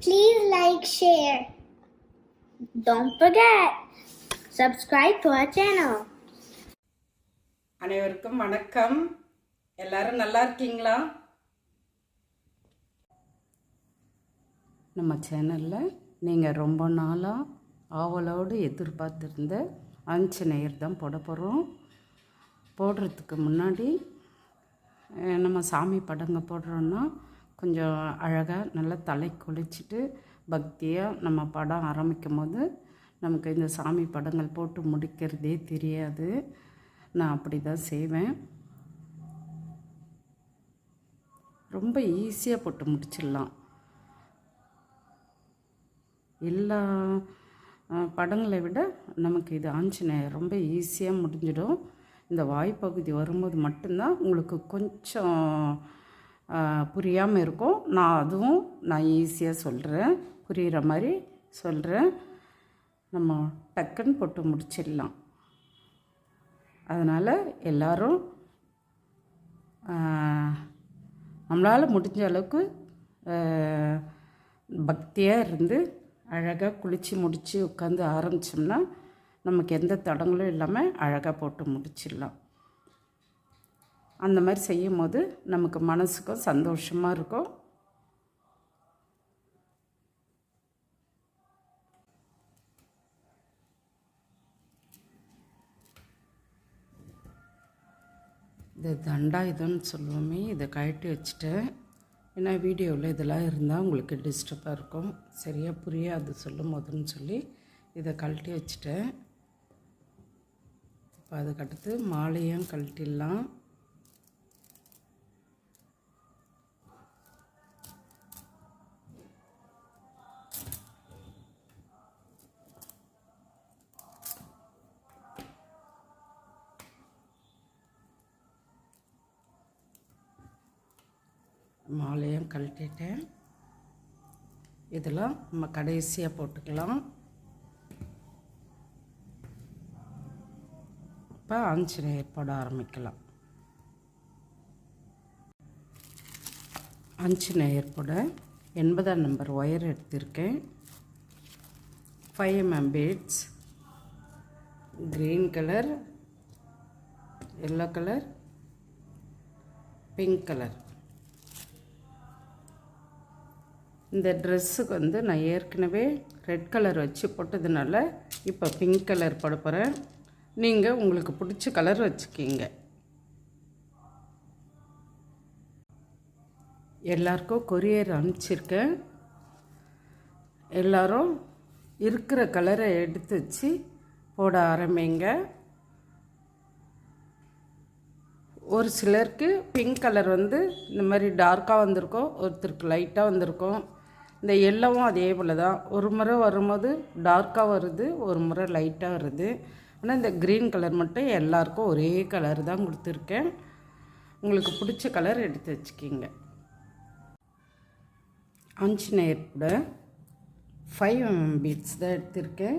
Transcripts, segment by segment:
Please like, share. Don't forget, subscribe to our channel. அனைவருக்கும் வணக்கம் எல்லாரும் நல்லா இருக்கீங்களா நம்ம சேனலில் நீங்கள் ரொம்ப நாளாக ஆவலோடு எதிர்பார்த்துருந்த ஆஞ்சநேயர் தான் போட போகிறோம் போடுறதுக்கு முன்னாடி நம்ம சாமி படங்க போடுறோன்னா கொஞ்சம் அழகாக நல்லா தலை குளிச்சுட்டு பக்தியாக நம்ம படம் ஆரம்பிக்கும் போது நமக்கு இந்த சாமி படங்கள் போட்டு முடிக்கிறதே தெரியாது. நான் அப்படி தான் செய்வேன். ரொம்ப ஈஸியாக போட்டு முடிச்சிடலாம். எல்லா படங்களை விட நமக்கு இது ஆஞ்சநேயர் ரொம்ப ஈஸியாக முடிஞ்சிடும். இந்த வாய்ப்பகுதி வரும்போது மட்டும்தான் உங்களுக்கு கொஞ்சம் புரியாமல் இருக்கும். நான் அதுவும் நான் ஈஸியாக சொல்கிறேன் புரிகிற மாதிரி சொல்கிறேன் நம்ம டக்குன்னு போட்டு முடிச்சிடலாம். அதனால் எல்லோரும் நம்மளால் முடிஞ்ச அளவுக்கு பக்தியாக இருந்து அழகாக குளித்து முடித்து உட்காந்து ஆரம்பித்தோம்னா நமக்கு எந்த தடங்களும் இல்லாமல் அழகாக போட்டு முடிச்சிடலாம். அந்த மாதிரி செய்யும் போது நமக்கு மனசுக்கும் சந்தோஷமாக இருக்கும். இது தண்டா இதுன்னு சொல்லுவோமே இதை கழட்டி வச்சுட்டேன். ஏன்னா வீடியோவில் இதெல்லாம் இருந்தால் உங்களுக்கு டிஸ்டர்பாக இருக்கும். சரியாக புரியாது சொல்லும் போதுன்னு சொல்லி இதை கழட்டி வச்சுட்டேன். இப்போ அதுக்கடுத்து மாலையும் கழட்டிடலாம். மாலையும் கழட்டிட்டேன். இதெல்லாம் நம்ம கடைசியாக போட்டுக்கலாம். இப்போ ஆஞ்சநேயர் போட ஆரம்பிக்கலாம். ஆஞ்சநேயர் போட எண்பதாம் நம்பர் ஒயர் எடுத்திருக்கேன். Five mm beads green colour yellow colour pink colour இந்த ட்ரெஸ்ஸுக்கு வந்து நான் ஏற்கனவே ரெட் கலர் வச்சு போட்டதுனால இப்போ பிங்க் கலர் போட போகிறேன் நீங்கள் உங்களுக்கு பிடிச்ச கலர் வச்சுக்கிங்க. எல்லாருக்கும் கொரியர் அனுப்பிச்சிருக்கேன். எல்லாரும் இருக்கிற கலரை எடுத்து வச்சு போட ஆரம்பிங்க. ஒரு சிலருக்கு பிங்க் கலர் வந்து இந்த மாதிரி டார்க்காக வந்திருக்கும் ஒருத்தருக்கு லைட்டாக வந்திருக்கும். இந்த எல்லோவும் அதே போல் தான். ஒரு முறை வரும்போது டார்க்காக வருது ஒரு முறை லைட்டாக வருது. ஆனால் இந்த க்ரீன் கலர் மட்டும் எல்லாருக்கும் ஒரே கலர் தான் கொடுத்துருக்கேன். உங்களுக்கு பிடிச்ச கலர் எடுத்து வச்சுக்கிங்க. ஆஞ்சநேயர் கூட ஃபைவ் எம்எம் பீட்ஸ் தான் எடுத்திருக்கேன்.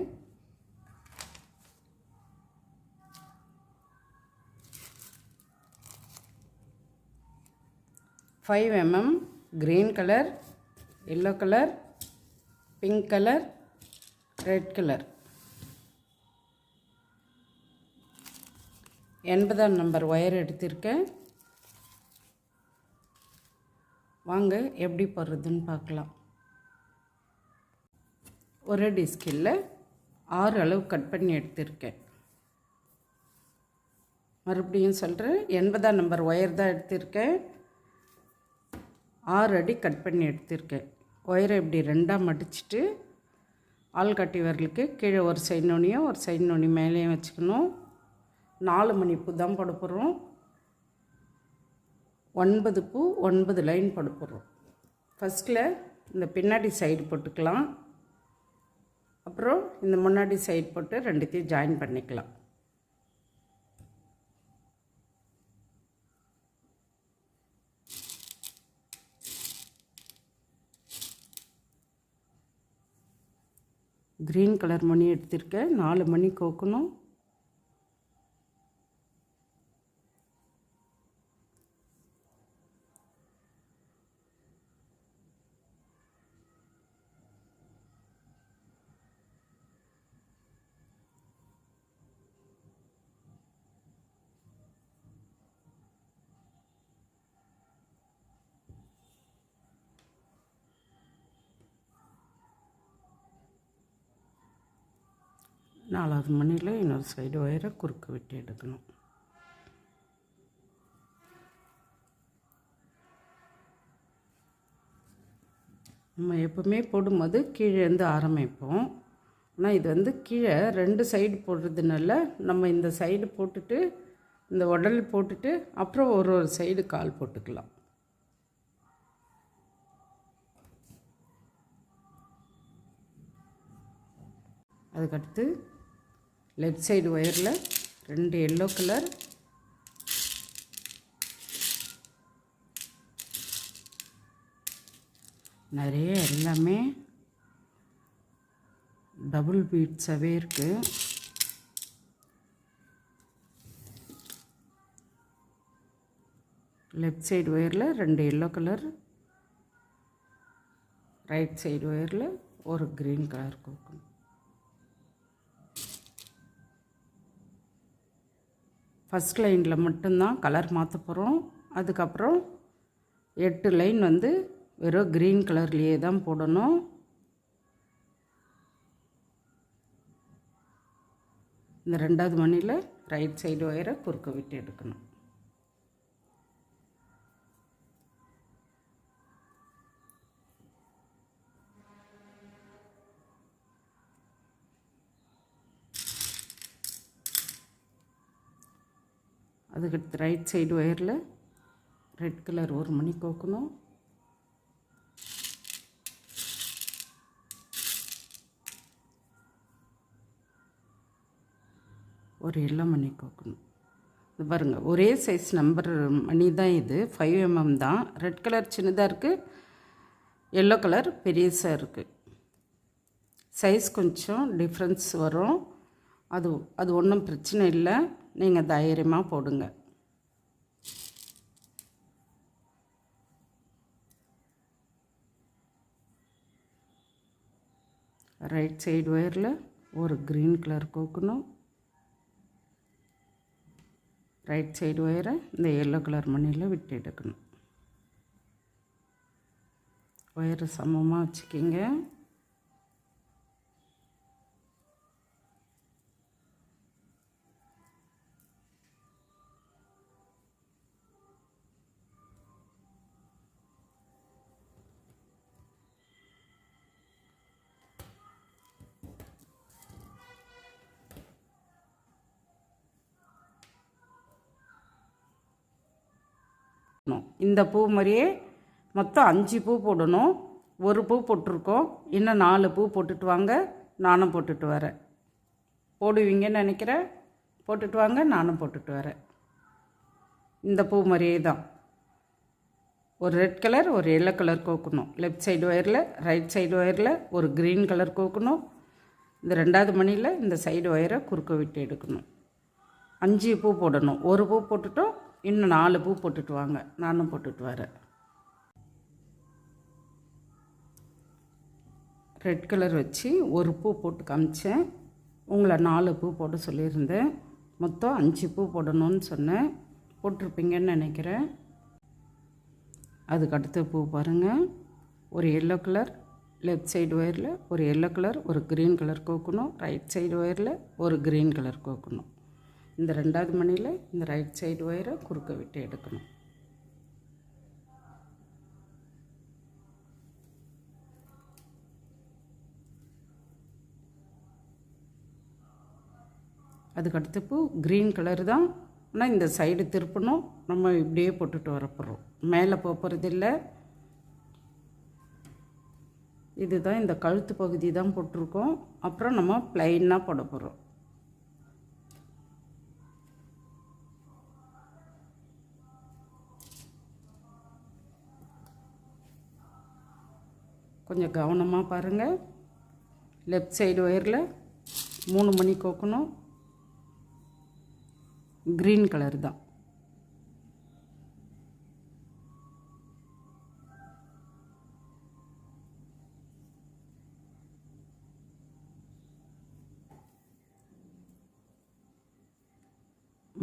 Five mm green colour yellow colour pink colour red colour எண்பதாம் நம்பர் ஒயர் எடுத்திருக்கேன். வாங்க எப்படி போடுறதுன்னு பார்க்கலாம். ஒரு டிஸ்கில் ஆறு அளவு கட் பண்ணி எடுத்திருக்கேன். மறுபடியும் சொல்கிறேன் எண்பதாம் நம்பர் ஒயர் தான் எடுத்திருக்கேன். ஆறு அடி கட் பண்ணி எடுத்திருக்கேன். ஒயரை இப்படி ரெண்டாக மடிச்சிட்டு ஆள்காட்டி வரலுக்கு கீழே ஒரு சைடு நுனியும் ஒரு சைடு நுனி மேலேயும் வச்சுக்கணும். நாலு மணி பூ தான் போட ஒன்பது பூ ஒன்பது லைன் போட போகிறோம் ஃபஸ்ட்டில் இந்த பின்னாடி சைடு போட்டுக்கலாம். அப்புறம் இந்த முன்னாடி சைடு போட்டு ரெண்டுத்தையும் ஜாயின் பண்ணிக்கலாம். க்ரீன் கலர் மணி எடுத்திருக்கேன். நாலு மணி கோக்கணும். நாலாவது மணியில் இன்னொரு சைடு ஒயரை குறுக்கு விட்டு எடுக்கணும். நம்ம எப்போவுமே போடும்போது கீழே இருந்து ஆரம்பிப்போம். ஆனால் இது வந்து கீழே ரெண்டு சைடு போடுறதுனால நம்ம இந்த சைடு போட்டுட்டு இந்த உடல் போட்டுட்டு அப்புறம் ஒரு ஒரு சைடு கால் போட்டுக்கலாம். அதுக்கடுத்து லெஃப்ட் சைடு ஒயரில் ரெண்டு எல்லோ கலர். நிறைய எல்லாமே டபுள் பீட்ஸாகவே இருக்குது லெஃப்ட் சைடு ஒயரில் ரெண்டு எல்லோ கலர். ரைட் சைடு ஒயரில் ஒரு க்ரீன் கலர் கொடுக்கணும் ஃபஸ்ட் லைனில் மட்டும்தான் கலர் மாற்ற போகிறோம் அதுக்கப்புறம் எட்டு லைன் வந்து வெறும் க்ரீன் கலர்லேயே தான் போடணும். இந்த ரெண்டாவது மணியில் ரைட் சைடு ஒயரை குறுக்க விட்டு எடுக்கணும். அதுக்கு ரைட் சைடு ஒயரில் ரெட் கலர் ஒரு மணி கோக்கணும். ஒரு எல்லோ மணி கோக்கணும். இது பாருங்கள் ஒரே சைஸ் நம்பர் மணி தான் இது. ஃபைவ் எம்எம் mm தான். ரெட் கலர் சின்னதாக இருக்குது எல்லோ கலர் பெரியசாக இருக்குது சைஸ் கொஞ்சம் டிஃப்ரென்ஸ் வரும். அது அது ஒன்றும் பிரச்சனை இல்லை. நீங்கள் தைரியமாக போடுங்க. ரைட் சைடு ஒயரில் ஒரு க்ரீன் கலர் கோக்கணும். ரைட் சைடு ஒயரை இந்த எல்லோ கலர் மணியில் விட்டு எடுக்கணும். ஒயரை சமமாக வச்சுக்கிங்க. போடணும் இந்த பூ மாதிரியே மொத்தம் அஞ்சு பூ போடணும். ஒரு பூ போட்டிருக்கோம். இன்னும் நாலு பூ போட்டுட்டு வாங்க. நானும் போட்டுட்டு வரேன். போடுவீங்கன்னு நினைக்கிறேன். போட்டுட்டு வாங்க. நானும் போட்டுட்டு வரேன். இந்த பூ மாதிரியே தான். ஒரு ரெட் கலர் ஒரு எல்லோ கலர் கோக்கணும். லெஃப்ட் சைடு ஒயரில் ரைட் சைடு ஒயரில் ஒரு க்ரீன் கலர் கோக்கணும். இந்த ரெண்டாவது மணியில் இந்த சைடு ஒயரை குறுக்க விட்டு எடுக்கணும். அஞ்சு பூ போடணும். ஒரு பூ போட்டுட்டோம். இன்னும் நாலு பூ போட்டுட்டு வாங்க. நானும் போட்டுட்டு வரேன். ரெட் கலர் வச்சு ஒரு பூ போட்டு காமிச்சேன். உங்களை நாலு பூ போட சொல்லியிருந்தேன். மொத்தம் அஞ்சு பூ போடணும்னு சொன்னேன். போட்டிருப்பீங்கன்னு நினைக்கிறேன். அதுக்கு அடுத்த பூ பாருங்கள் ஒரு எல்லோ கலர் லெஃப்ட் சைடு ஒயரில் ஒரு எல்லோ கலர் ஒரு க்ரீன் கலர் கோக்கணும். ரைட் சைடு ஒயரில் ஒரு க்ரீன் கலர் கோக்கணும். இந்த ரெண்டாவது மணியில் இந்த ரைட் சைடு ஒயரை குறுக்க விட்டு எடுக்கணும். அதுக்கு பூ க்ரீன் கலர் தான். ஆனால் இந்த சைடு திருப்பணும். நம்ம இப்படியே போட்டுட்டு வரப்போகிறோம் மேலே போகிறதில்ல இதுதான் இந்த கழுத்து பகுதி தான் போட்டிருக்கோம். அப்புறம் நம்ம ப்ளைனாக போட போகிறோம் கொஞ்சம் கவனமாக பாருங்கள் லெஃப்ட் சைடு ஒயரில் மூணு மணி கோக்கணும். க்ரீன் கலர் தான்.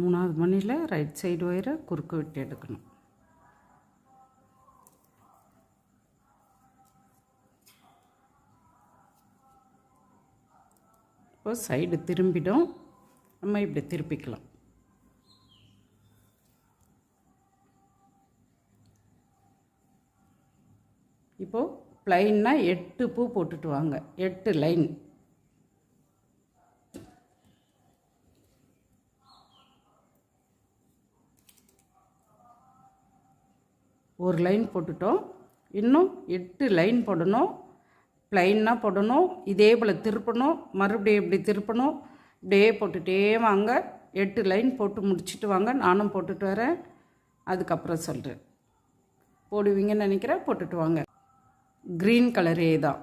மூணாவது மணியில் ரைட் சைடு ஒயரை குறுக்கு விட்டு எடுக்கணும். இப்போது சைடு திரும்பிடும் நம்ம இப்படி திருப்பிக்கலாம். இப்போது ப்ளைன்னா எட்டு பூ போட்டுட்டு வாங்க. எட்டு லைன் ஒரு லைன் போட்டுட்டோம். இன்னும் எட்டு லைன் போடணும். ப்ளைனாக போடணும் இதே போல் திருப்பணும் மறுபடியும் இப்படி திருப்பணும். இப்படியே போட்டுகிட்டே வாங்க. எட்டு லைன் போட்டு முடிச்சுட்டு வாங்க. நானும் போட்டுட்டு வரேன். அதுக்கப்புறம் சொல்கிறேன் போடுவீங்கன்னு நினைக்கிறேன் போட்டுட்டு வாங்க. க்ரீன் கலரே தான்.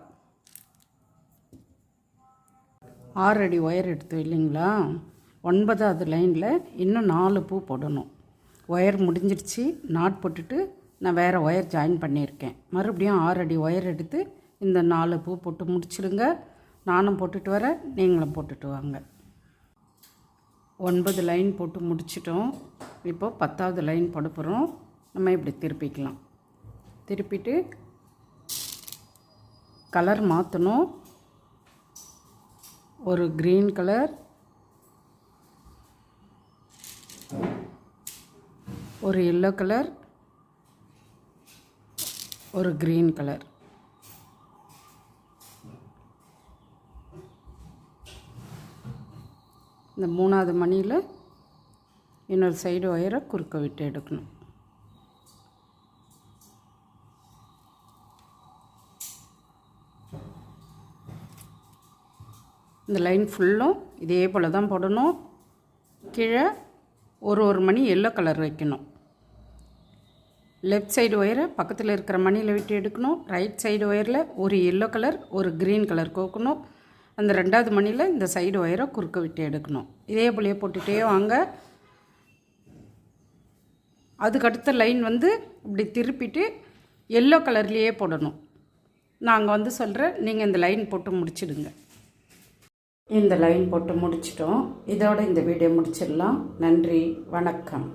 ஆறு அடி ஒயர் எடுத்து இல்லைங்களா? ஒன்பதாவது லைனில் இன்னும் நாலு பூ போடணும். ஒயர் முடிஞ்சிடுச்சு நாட் போட்டுட்டு நான் வேறு ஒயர் ஜாயின் பண்ணியிருக்கேன். மறுபடியும் ஆறு அடி ஒயர் எடுத்து இந்த நாலு பூ போட்டு முடிச்சிடுங்க. நானும் போட்டுட்டு வரேன். நீங்களும் போட்டுட்டு வாங்க. ஒன்பது லைன் போட்டு முடிச்சிட்டோம். இப்போது பத்தாவது லைன் போட போகிறோம் நம்ம இப்படி திருப்பிக்கலாம். திருப்பிட்டு கலர் மாற்றணும் ஒரு க்ரீன் கலர். ஒரு எல்லோ கலர். ஒரு க்ரீன் கலர். இந்த மூணாவது மணியில் இன்னொரு சைடு ஒயரை குறுக்க விட்டு எடுக்கணும். இந்த லைன் ஃபுல்லும் இதே போல் தான் போடணும். கீழே ஒரு ஒரு மணி எல்லோ கலர் வைக்கணும். லெஃப்ட் சைடு ஒயரை பக்கத்தில் இருக்கிற மணியில் விட்டு எடுக்கணும். ரைட் சைடு ஒயரில் ஒரு எல்லோ கலர் ஒரு க்ரீன் கலர் கோக்கணும். அந்த ரெண்டாவது மணியில் இந்த சைடு ஒயரை குறுக்க விட்டு எடுக்கணும். இதே போலயே போட்டுகிட்டே வாங்க. அதுக்கடுத்த லைன் வந்து இப்படி திருப்பிட்டு எல்லோ கலர்லேயே போடணும். நாங்கள் வந்து சொல்கிறேன் நீங்கள் இந்த லைன் போட்டு முடிச்சிடுங்க. இந்த லைன் போட்டு முடிச்சிட்டோம். இதோட இந்த வீடியோ முடிச்சிடலாம். நன்றி வணக்கம்.